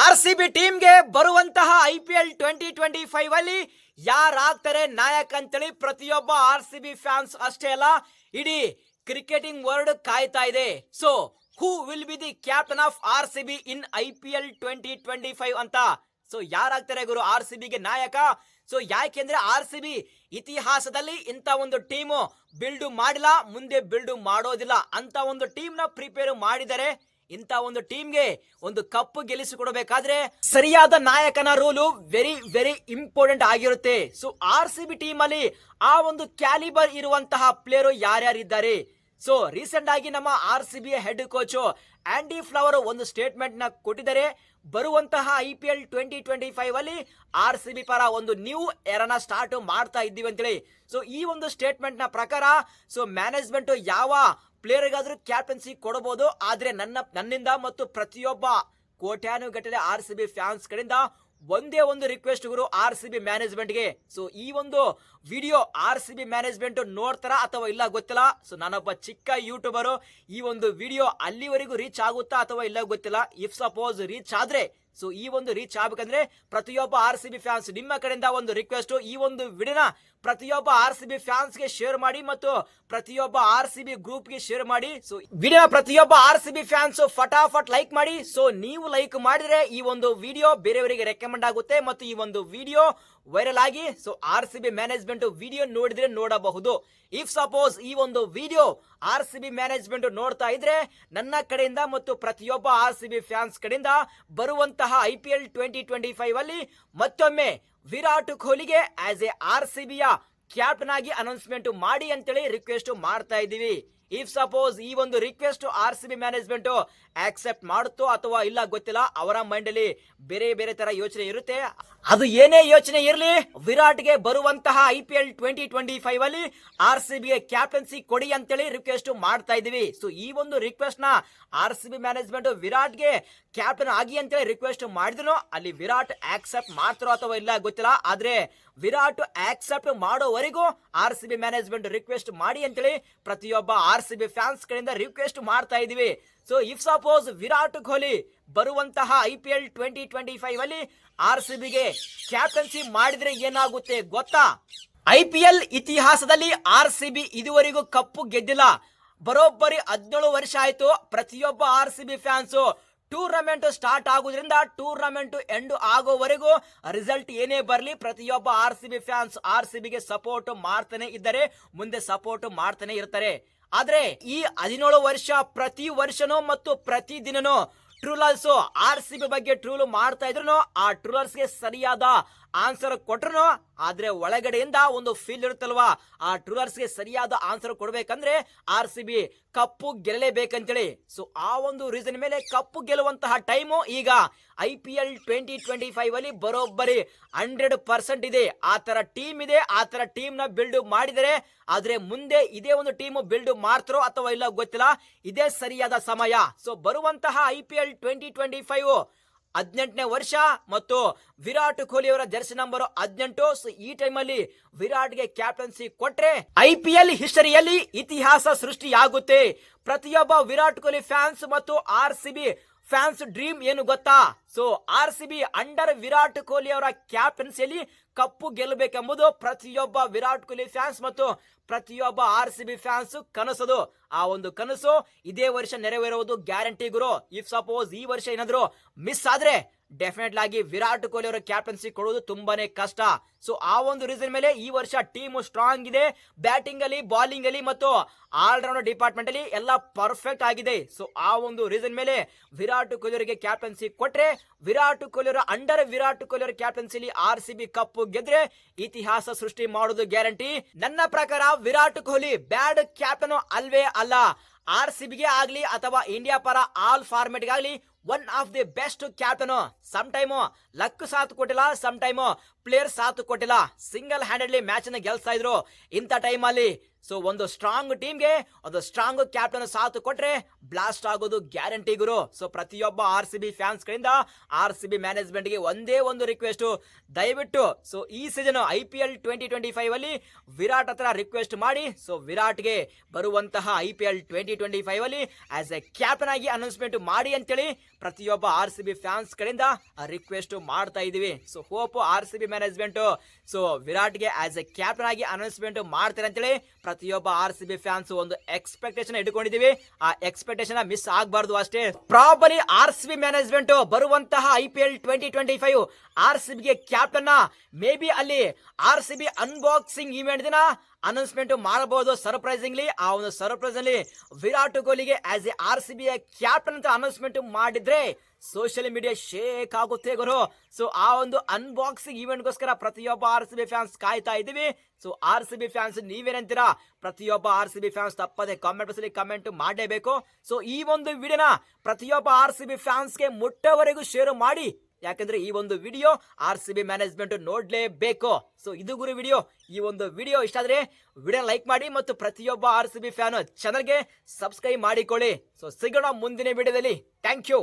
R C B ಟೀಮ್ಗೆ ಬರುವಂತಹ I P L twenty twenty five ಅಲ್ಲಿ ಯಾರಾಗ್ತಾರೆ ನಾಯಕ ಅಂತೇಳಿ ಪ್ರತಿಯೊಬ್ಬ ಆರ್ ಸಿ ಬಿ ಫ್ಯಾನ್ಸ್ ಅಷ್ಟೇ ಅಲ್ಲ, ಇಡೀ ಕ್ರಿಕೆಟಿಂಗ್ ವರ್ಲ್ಡ್ ಕಾಯ್ತಾ ಇದೆ. So who will be the captain of R C B in I P L twenty twenty five ಅಂತ? ಸೊ ಯಾರಾಗ್ತಾರೆ ಗುರು ಆರ್ ಸಿ ಬಿಗೆ ನಾಯಕ? ಸೊ ಯಾಕೆಂದ್ರೆ ಆರ್ ಸಿ ಬಿ ಇತಿಹಾಸದಲ್ಲಿ ಇಂಥ ಒಂದು ಟೀಮು ಬಿಲ್ಡ್ ಮಾಡಿಲ್ಲ, ಮುಂದೆ ಬಿಲ್ಡ್ ಮಾಡೋದಿಲ್ಲ. ಅಂತ ಒಂದು ಟೀಮ್ನ ಪ್ರಿಪೇರ್ ಮಾಡಿದರೆ ಇಂಥ ಒಂದು ಟೀಮ್ಗೆ ಒಂದು ಕಪ್ ಗೆಲ್ಲಿಸಿಕೊಡಬೇಕಾದ್ರೆ ಸರಿಯಾದ ನಾಯಕನ ರೋಲು ವೆರಿ ವೆರಿ ಇಂಪಾರ್ಟೆಂಟ್ ಆಗಿರುತ್ತೆ. So R C B team ಅಲ್ಲಿ ಆ ಒಂದು ಕ್ಯಾಲಿಬರ್ ಇರುವಂತಹ ಪ್ಲೇಯರ್ ಯಾರ್ಯಾರಿದ್ದಾರೆ? ಸೊ ರೀಸೆಂಟ್ ಆಗಿ ನಮ್ಮ R C B head coach Andy Flower ಒಂದು ಸ್ಟೇಟ್ಮೆಂಟ್ನ ಕೊಟ್ಟಿದ್ದಾರೆ. ಬರುವಂತಹ I P L twenty twenty five ಅಲ್ಲಿ ಆರ್ ಸಿ ಬಿ ಪರ ಒಂದು ನ್ಯೂ ಎರನ ಸ್ಟಾರ್ಟ್ ಮಾಡ್ತಾ ಇದ್ದೀವಿ ಅಂತೇಳಿ. ಸೊ ಈ ಒಂದು ಸ್ಟೇಟ್ಮೆಂಟ್ನ ಪ್ರಕಾರ ಸೊ ಮ್ಯಾನೇಜ್ಮೆಂಟ್ ಯಾವ ಪ್ಲೇಯರ್ಗಾದ್ರೂ ಕ್ಯಾಪ್ಟನ್ಸಿ ಕೊಡಬಹುದು, ಆದ್ರೆ ನನ್ನ, ನನ್ನಿಂದ ಮತ್ತು ಪ್ರತಿಯೊಬ್ಬ ಕೋಟ್ಯಾನುಗಟ್ಟಲೆ ಆರ್ ಸಿ ಬಿ ಫ್ಯಾನ್ಸ್ ಕಡೆಯಿಂದ ಒಂದೇ ಒಂದು ರಿಕ್ವೆಸ್ಟ್ ಗುರು ಆರ್ ಸಿ ಬಿ ಮ್ಯಾನೇಜ್ಮೆಂಟ್ಗೆ ಸೊ ಈ ಒಂದು video R C B management ನೋಡ್ತಾರ ಅಥವಾ ಇಲ್ಲ ಗೊತ್ತಿಲ್ಲ? ಸೊ ನಾನೊಬ್ಬ ಚಿಕ್ಕ ಯೂಟ್ಯೂಬರು ಈ ಒಂದು ವಿಡಿಯೋ ಅಲ್ಲಿವರೆಗೂ ರೀಚ್ ಆಗುತ್ತಾ ಅಥವಾ ಇಲ್ಲ ಗೊತ್ತಿಲ್ಲ? ಇಫ್ ಸಪೋಸ್ ರೀಚ್ ಆದ್ರೆ ಸೊ ಈ ಒಂದು ರೀಚ್ ಆಗ್ಬೇಕಂದ್ರೆ ಪ್ರತಿಯೊಬ್ಬ ಆರ್ ಸಿ ಬಿ ಫ್ಯಾನ್ಸ್ ನಿಮ್ಮ ಕಡೆಯಿಂದ ಒಂದು ರಿಕ್ವೆಸ್ಟ್ ಈ ಒಂದು ವಿಡಿಯೋನ ಪ್ರತಿಯೊಬ್ಬ ಆರ್ ಸಿ ಬಿ ಫ್ಯಾನ್ಸ್ಗೆ ಶೇರ್ ಮಾಡಿ ಮತ್ತು ಪ್ರತಿಯೊಬ್ಬ ಆರ್ ಸಿ ಬಿ ಗ್ರೂಪ್ಗೆ ಶೇರ್ ಮಾಡಿ. ಸೊ ವಿಡಿಯೋ ಪ್ರತಿಯೊಬ್ಬ ಆರ್ ಸಿ ಬಿ ಫ್ಯಾನ್ಸ್ ಫಟಾಫಟ್ ಲೈಕ್ ಮಾಡಿ. ಸೊ ನೀವು ಲೈಕ್ ಮಾಡಿದ್ರೆ ಈ ಒಂದು ವಿಡಿಯೋ ಬೇರೆಯವರಿಗೆ ರೆಕಮೆಂಡ್ ಆಗುತ್ತೆ ಮತ್ತು ಈ ಒಂದು ವಿಡಿಯೋ ವೈರಲ್ ಆಗಿ so R C B management video ನೋಡಿದ್ರೆ ನೋಡಬಹುದು. ಇಫ್ ಸಪೋಸ್ ಈ ಒಂದು video R C B management ನೋಡ್ತಾ ಇದ್ರೆ, ನನ್ನ ಕಡೆಯಿಂದ ಮತ್ತು ಪ್ರತಿಯೊಬ್ಬ ಆರ್ ಸಿ ಬಿ ಫ್ಯಾನ್ಸ್ ಕಡೆಯಿಂದ ಬರುವಂತಹ I P L twenty twenty five ಅಲ್ಲಿ ಮತ್ತೊಮ್ಮೆ ವಿರಾಟ್ ಕೊಹ್ಲಿಗೆ ಆಸ್ ಎ ಆರ್ ಸಿ ಬಿಯ ಕ್ಯಾಪ್ಟನ್ ಆಗಿ ಅನೌನ್ಸ್ಮೆಂಟ್ ಮಾಡಿ ಅಂತೇಳಿ ರಿಕ್ವೆಸ್ಟ್ ಮಾಡ್ತಾ ಇದ್ದೀವಿ. ಇಫ್ ಸಪೋಸ್ ಈ ಒಂದು request R C B management accept ಮಾಡುತ್ತೋ ಅಥವಾ ಇಲ್ಲ ಗೊತ್ತಿಲ್ಲ, ಅವರ ಮೈಂಡ್ ಅಲ್ಲಿ ಬೇರೆ ಬೇರೆ ತರ ಯೋಚನೆ ಇರುತ್ತೆ. ಅದು ಏನೇ ಯೋಚನೆ ಇರಲಿ, ವಿರಾಟ್ಗೆ ಬರುವಂತಹ I P L twenty twenty five ಅಲ್ಲಿ ಆರ್ ಸಿ ಬಿಗೆ ಕ್ಯಾಪ್ಟನ್ಸಿ ಕೊಡಿ ಅಂತೇಳಿ ರಿಕ್ವೆಸ್ಟ್ ಮಾಡ್ತಾ ಇದೀವಿ ಸೊ ಈ ಒಂದು ರಿಕ್ವೆಸ್ಟ್ನ ಆರ್ ಸಿ ಬಿ ಮ್ಯಾನೇಜ್ಮೆಂಟ್ ವಿರಾಟ್ಗೆ ಕ್ಯಾಪ್ಟನ್ ಆಗಿ ಅಂತೇಳಿ ರಿಕ್ವೆಸ್ಟ್ ಮಾಡಿದ್ರು ಅಲ್ಲಿ ವಿರಾಟ್ ಆಕ್ಸೆಪ್ಟ್ ಮಾಡ್ತಾರೋ ಅಥವಾ ಇಲ್ಲ ಗೊತ್ತಿಲ್ಲ. ಆದ್ರೆ Virat accept ಮಾಡೋವರೆಗೂ R C B management request ಮಾಡಿ ಅಂತೇಳಿ ಪ್ರತಿಯೊಬ್ಬ ಆರ್ ಸಿ ಬಿ ಫ್ಯಾನ್ಸ್ ಕಡೆಯಿಂದ ರಿಕ್ವೆಸ್ಟ್ ಮಾಡ್ತಾ ಇದೀವಿ so if suppose Virat Kohli ಬರುವಂತಹ I P L twenty twenty five ಅಲ್ಲಿ ಆರ್ ಸಿ ಬಿಗೆ ಕ್ಯಾಪ್ಟನ್ಸಿ ಮಾಡಿದ್ರೆ ಏನಾಗುತ್ತೆ ಗೊತ್ತಾ? ಐ ಪಿ ಎಲ್ ಇತಿಹಾಸದಲ್ಲಿ ಆರ್ ಸಿ ಬಿ ಇದುವರೆಗೂ ಕಪ್ಪು ಗೆದ್ದಿಲ್ಲ. ಬರೋಬ್ಬರಿ ಹದಿನೇಳು ವರ್ಷ ಆಯ್ತು. ಪ್ರತಿಯೊಬ್ಬ R C B fans tournament start ಆಗೋದ್ರಿಂದ ಟೂರ್ನಮೆಂಟ್ ಎಂಡ್ ಆಗೋವರೆಗೂ ರಿಸಲ್ಟ್ ಏನೇ ಬರಲಿ, ಪ್ರತಿಯೊಬ್ಬ R C B fans R C ಬಿಗೆ ಸಪೋರ್ಟ್ ಮಾಡ್ತಾನೆ ಇದ್ದಾರೆ. ಮುಂದೆ ಸಪೋರ್ಟ್ ಮಾಡ್ತಾನೆ ಇರ್ತಾರೆ. ಆದ್ರೆ ಈ ಹದಿನೇಳು ವರ್ಷ ಪ್ರತಿ ವರ್ಷನೂ ಮತ್ತು ಪ್ರತಿ ದಿನನೂ ಟ್ರೂಲರ್ಸ್ ಆರ್ ಸಿ ಬಿ ಬಗ್ಗೆ ಟ್ರೂಲ್ ಮಾಡ್ತಾ ಇದ್ರು ಆ ಟ್ರೂಲರ್ಸ್ಗೆ ಸರಿಯಾದ ಆನ್ಸರ್ ಕೊಟ್ರು ಆದ್ರೆ ಒಳಗಡೆಯಿಂದ ಒಂದು ಫೀಲ್ ಇರುತ್ತಲ್ವಾ? ಆ ಟ್ರೂಲರ್ಸ್ಗೆ ಸರಿಯಾದ ಆನ್ಸರ್ ಕೊಡ್ಬೇಕಂದ್ರೆ ಆರ್ ಸಿ ಬಿ ಕಪ್ಪು ಗೆಲ್ಲಲೇಬೇಕಂತೇಳಿ. ಸೊ ಆ ಒಂದು ರೀಸನ್ ಮೇಲೆ ಕಪ್ಪು ಗೆಲ್ಲುವಂತಹ ಟೈಮು ಈಗ I P L twenty twenty five ಅಲ್ಲಿ ಬರೋಬ್ಬರಿ ಹಂಡ್ರೆಡ್ ಪರ್ಸೆಂಟ್ ಇದೆ. ಆ ತರ ಟೀಮ್ ಇದೆ, ಆ ತರ ಟೀಮ್ನ ಬಿಲ್ಡ್ ಮಾಡಿದರೆ, ಆದ್ರೆ ಮುಂದೆ ಇದೇ ಒಂದು ಟೀಮ್ ಬಿಲ್ಡ್ ಮಾಡ್ತಾರೋ ಅಥವಾ ಇಲ್ಲ ಗೊತ್ತಿಲ್ಲ, ಇದೇ ಸರಿಯಾದ ಸಮಯ. ಸೊ ಬರುವಂತಹ I P L twenty twenty five ಹದಿನೆಂಟನೇ ವರ್ಷ ಮತ್ತು ವಿರಾಟ್ ಕೊಹ್ಲಿ ಅವರ ಜರ್ಸಿ ನಂಬರ್ ಹದಿನೆಂಟು. ಈ ಟೈಮಲ್ಲಿ ವಿರಾಟ್ಗೆ ಕ್ಯಾಪ್ಟನ್ಸಿ ಕೊಟ್ರೆ ಐ ಪಿ ಎಲ್ ಹಿಸ್ಟರಿಯಲ್ಲಿ ಇತಿಹಾಸ ಸೃಷ್ಟಿಯಾಗುತ್ತೆ. ಪ್ರತಿಯೊಬ್ಬ ವಿರಾಟ್ ಕೊಹ್ಲಿ ಫ್ಯಾನ್ಸ್ ಮತ್ತು ಆರ್ ಸಿ ಫ್ಯಾನ್ಸ್ ಡ್ರೀಮ್ ಏನು ಗೊತ್ತಾ? So R C B under Virat Kohli ಅವರ ಕ್ಯಾಪ್ಟನ್ಸಿಯಲ್ಲಿ ಕಪ್ಪು ಗೆಲ್ಲಬೇಕೆಂಬುದು ಪ್ರತಿಯೊಬ್ಬ ವಿರಾಟ್ ಕೊಹ್ಲಿ ಫ್ಯಾನ್ಸ್ ಮತ್ತು ಪ್ರತಿಯೊಬ್ಬ ಆರ್ ಸಿ ಬಿ ಫ್ಯಾನ್ಸ್ ಕನಸದು. ಆ ಒಂದು ಕನಸು ಇದೇ ವರ್ಷ ನೆರವೇರುವುದು ಗ್ಯಾರಂಟಿ ಗುರು. ಇಫ್ ಸಪೋಸ್ ಈ ವರ್ಷ ಏನಾದರೂ ಮಿಸ್ ಆದ್ರೆ ಡೆಫಿನೆಟ್ ಆಗಿ ವಿರಾಟ್ ಕೊಹ್ಲಿ ಅವರ ಕ್ಯಾಪ್ಟನ್ಸಿ ಕೊಡುವುದು ತುಂಬಾನೇ ಕಷ್ಟ. ಸೊ ಆ ಒಂದು ರೀಸನ್ ಮೇಲೆ ಈ ವರ್ಷ ಟೀಮ್ ಸ್ಟ್ರಾಂಗ್ ಇದೆ. ಬ್ಯಾಟಿಂಗ್ ಅಲ್ಲಿ ಬಾಲಿಂಗ್ ಅಲ್ಲಿ ಮತ್ತು ಆಲ್ರೌಂಡರ್ ಡಿಪಾರ್ಟ್ಮೆಂಟ್ ಅಲ್ಲಿ ಎಲ್ಲ ಪರ್ಫೆಕ್ಟ್ ಆಗಿದೆ. ಸೊ ಆ ಒಂದು ರೀಸನ್ ಮೇಲೆ ವಿರಾಟ್ ಕೊಹ್ಲಿ ಅವರಿಗೆ ಕ್ಯಾಪ್ಟನ್ಸಿ ಕೊಟ್ರೆ, ವಿರಾಟ್ ಕೊಹ್ಲಿ ಅವರ ಅಂಡರ್ ವಿರಾಟ್ ಕೊಹ್ಲಿ ಅವರ ಕ್ಯಾಪ್ಟನ್ಸಿಲಿ ಆರ್ ಸಿ ಬಿ ಕಪ್ಪು ಗೆದ್ರೆ ಇತಿಹಾಸ ಸೃಷ್ಟಿ ಮಾಡೋದು ಗ್ಯಾರಂಟಿ ನನ್ನ ಪ್ರಕಾರ ವಿರಾಟ್ ಕೊಹ್ಲಿ ಬ್ಯಾಡ್ ಕ್ಯಾಪ್ಟನ್ ಅಲ್ವೇ ಅಲ್ಲ. ಆರ್ ಸಿ ಬಿಗೆ ಆಗಲಿ ಅಥವಾ ಇಂಡಿಯಾ ಪರ all ಫಾರ್ಮೆಟ್ಗಾಗಲಿ one of the best captain some time luck ಸಾಥ್ ಕೊಟ್ಟಿಲ್ಲ ಸಮ್ ಟೈಮು ಪ್ಲೇಯರ್ ಸಾಥ್ ಕೊಟ್ಟಿಲ್ಲ. ಸಿಂಗಲ್ ಹ್ಯಾಂಡೆಡ್ಲಿ ಮ್ಯಾಚ್ನ ಗೆಲ್ಸ್ತಾ ಇದ್ರು. ಇಂಥ ಟೈಮಲ್ಲಿ ಸೊ ಒಂದು ಸ್ಟ್ರಾಂಗ್ ಟೀಮ್ಗೆ ಒಂದು ಸ್ಟ್ರಾಂಗ್ ಕ್ಯಾಪ್ಟನ್ ಸಾಥ್ ಕೊಟ್ರೆ ಬ್ಲಾಸ್ಟ್ ಆಗೋದು ಗ್ಯಾರಂಟಿ ಗುರು. ಸೊ ಪ್ರತಿಯೊಬ್ಬ ಆರ್ ಸಿ ಬಿ ಫ್ಯಾನ್ಸ್ ಗಳಿಂದ ಆರ್ ಸಿ ಬಿ ಮ್ಯಾನೇಜ್ಮೆಂಟ್ಗೆ ಒಂದೇ ಒಂದು ರಿಕ್ವೆಸ್ಟ್ ದಯವಿಟ್ಟು ಸೊ ಈ season I P L twenty twenty five ಅಲ್ಲಿ ವಿರಾಟ್ ಹತ್ರ ರಿಕ್ವೆಸ್ಟ್ ಮಾಡಿ. ಸೊ ವಿರಾಟ್ಗೆ ಬರುವಂತಹ I P L twenty twenty five ಅಲ್ಲಿ ಆಸ್ ಎ ಕ್ಯಾಪ್ಟನ್ ಆಗಿ ಅನೌನ್ಸ್ಮೆಂಟ್ ಮಾಡಿ ಅಂತೇಳಿ ಪ್ರತಿಯೊಬ್ಬ ಆರ್ ಸಿ ಬಿ ಫ್ಯಾನ್ಸ್ ಕಡೆಯಿಂದ ರಿಕ್ವೆಸ್ಟ್ ಮಾಡ್ತಾ ಇದೀವಿ so hope R C B management so ವಿರಾಟ್ಗೆ as a captain ಆಗಿ ಅನೌನ್ಸ್ಮೆಂಟ್ ಮಾಡ್ತಾರೆ ಅಂತೇಳಿ ಪ್ರತಿಯೊಬ್ಬ ಆರ್ ಸಿ ಬಿ ಫ್ಯಾನ್ಸ್ ಒಂದು ಎಕ್ಸ್ಪೆಕ್ಟೇಷನ್ ಇಟ್ಕೊಂಡಿದೀವಿ ಆ ಎಕ್ಸ್ಪೆಕ್ಟೇಷನ್ ಮಿಸ್ ಆಗಬಾರ್ದು ಅಷ್ಟೇ. Probably R C B management ಬರುವಂತಹ I P L twenty twenty five R C ಬಿಗೆ ಕ್ಯಾಪ್ಟನ್ ಮೇ ಬಿ ಅಲ್ಲಿ R C B unboxing event ದಿನ ಅನೌನ್ಸ್ಮೆಂಟ್ ಮಾಡಬಹುದು ಸರ್ಪ್ರೈಸಿಂಗ್ಲಿ ಆ ಒಂದು ಸರ್ಪ್ರೈಸ್ ಅಲ್ಲಿ Virat ಕೊಹ್ಲಿಗೆ as a R C B captain ಅಂತ ಅನೌನ್ಸ್ಮೆಂಟ್ ಮಾಡಿದ್ರೆ ಸೋಷಿಯಲ್ ಮೀಡಿಯಾ ಶೇಕ್ ಆಗುತ್ತೆ ಗುರು. ಸೊ ಆ ಒಂದು ಅನ್ಬಾಕ್ಸಿಂಗ್ ಇವೆಂಟ್ಗೋಸ್ಕರ ಪ್ರತಿಯೊಬ್ಬ ಆರ್ ಸಿ ಬಿ ಫ್ಯಾನ್ಸ್ ಕಾಯ್ತಾ ಇದ್ದೀವಿ. So R C B fans ನೀವೇನಂತೀರಾ ಪ್ರತಿಯೊಬ್ಬ ಆರ್ ಸಿ ಬಿ ಫ್ಯಾನ್ಸ್ ತಪ್ಪದೆ ಕಾಮೆಂಟ್ ಅಲ್ಲಿ ಕಮೆಂಟ್ ಮಾಡಲೇಬೇಕು. ಸೊ ಈ ಒಂದು ವಿಡಿಯೋನ ಪ್ರತಿಯೊಬ್ಬ ಆರ್ ಸಿ ಬಿ ಫ್ಯಾನ್ಸ್ಗೆ ಮುಟ್ಟವರೆಗೂ ಶೇರ್ ಮಾಡಿ. ಯಾಕಂದ್ರೆ ಈ ಒಂದು video R C B management ನೋಡ್ಲೇಬೇಕು. So ಇದು ಗುರು ವಿಡಿಯೋ. ಈ ಒಂದು ವಿಡಿಯೋ ಇಷ್ಟ ಆದ್ರೆ ವಿಡಿಯೋ ಲೈಕ್ ಮಾಡಿ ಮತ್ತು ಪ್ರತಿಯೊಬ್ಬ ಆರ್ ಸಿ ಬಿ ಫ್ಯಾನ್ ಚಾನಲ್ಗೆ ಸಬ್ಸ್ಕ್ರೈಬ್ ಮಾಡಿಕೊಳ್ಳಿ. ಸೊ ಸಿಗೋಣ ಮುಂದಿನ ವಿಡಿಯೋದಲ್ಲಿ. Thank you